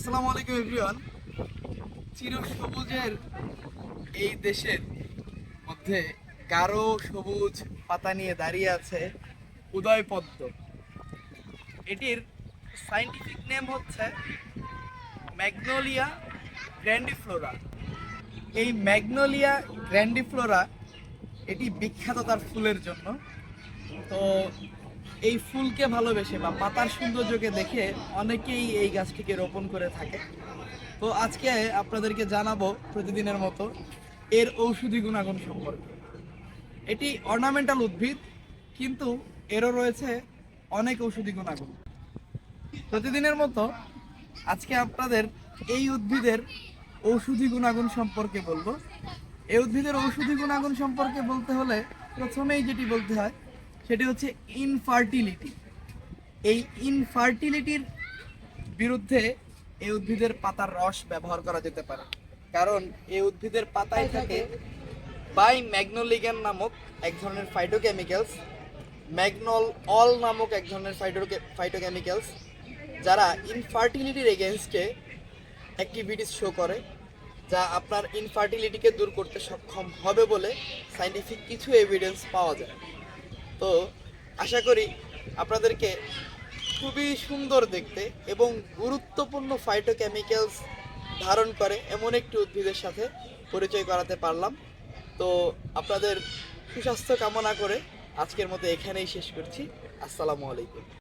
আসসালামু আলাইকুম, এভরিওয়ান। চির সবুজের এই দেশের মধ্যে গাঢ় সবুজ পাতা নিয়ে দাঁড়িয়ে আছে উদয় পদ্ম এটির সাইন্টিফিক নেম হচ্ছে ম্যাগনোলিয়া গ্র্যান্ডিফ্লোরা এই ম্যাগনোলিয়া গ্র্যান্ডিফ্লোরা এটি বিখ্যাত তার ফুলের জন্য। তো এই ফুলকে ভালোবেসে বা পাতার সৌন্দর্যকে দেখে অনেকেই এই গাছটিকে রোপণ করে থাকে। তো আজকে আপনাদেরকে জানাব প্রতিদিনের মতো এর ঔষধি গুণাগুণ সম্পর্কে। এটি অর্নামেন্টাল উদ্ভিদ, কিন্তু এরও রয়েছে অনেক ঔষধি গুণাগুণ। প্রতিদিনের মতো আজকে আপনাদের এই উদ্ভিদের ঔষধি গুণাগুণ সম্পর্কে বলব। এই উদ্ভিদের ঔষধি গুণাগুণ সম্পর্কে বলতে হলে প্রথমেই যেটি বলতে হয় সেটি হচ্ছে ইনফার্টিলিটি এই ইনফার্টিলিটির বিরুদ্ধে এই উদ্ভিদের পাতার রস ব্যবহার করা যেতে পারে। কারণ এই উদ্ভিদের পাতায় থাকে বাই ম্যাগনোলিগ্যান নামক এক ধরনের ফাইটোকেমিক্যালস ম্যাগনল অল নামক এক ধরনের ফাইটোকে ফাইটোকেমিক্যালস যারা ইনফার্টিলিটির এগেনস্টে অ্যাক্টিভিটিস শো করে যা আপনার ইনফার্টিলিটিকে দূর করতে সক্ষম হবে বলে সাইন্টিফিক কিছু এভিডেন্স পাওয়া যায়। তো আশা করি আপনাদেরকে খুবই সুন্দর দেখতে এবং গুরুত্বপূর্ণ ফাইটোকেমিক্যালস ধারণ করে এমন একটি উদ্ভিদের সাথে পরিচয় করাতে পারলাম। তো আপনাদের সুস্বাস্থ্য কামনা করে আজকের মতো এখানেই শেষ করছি। আসসালামু আলাইকুম।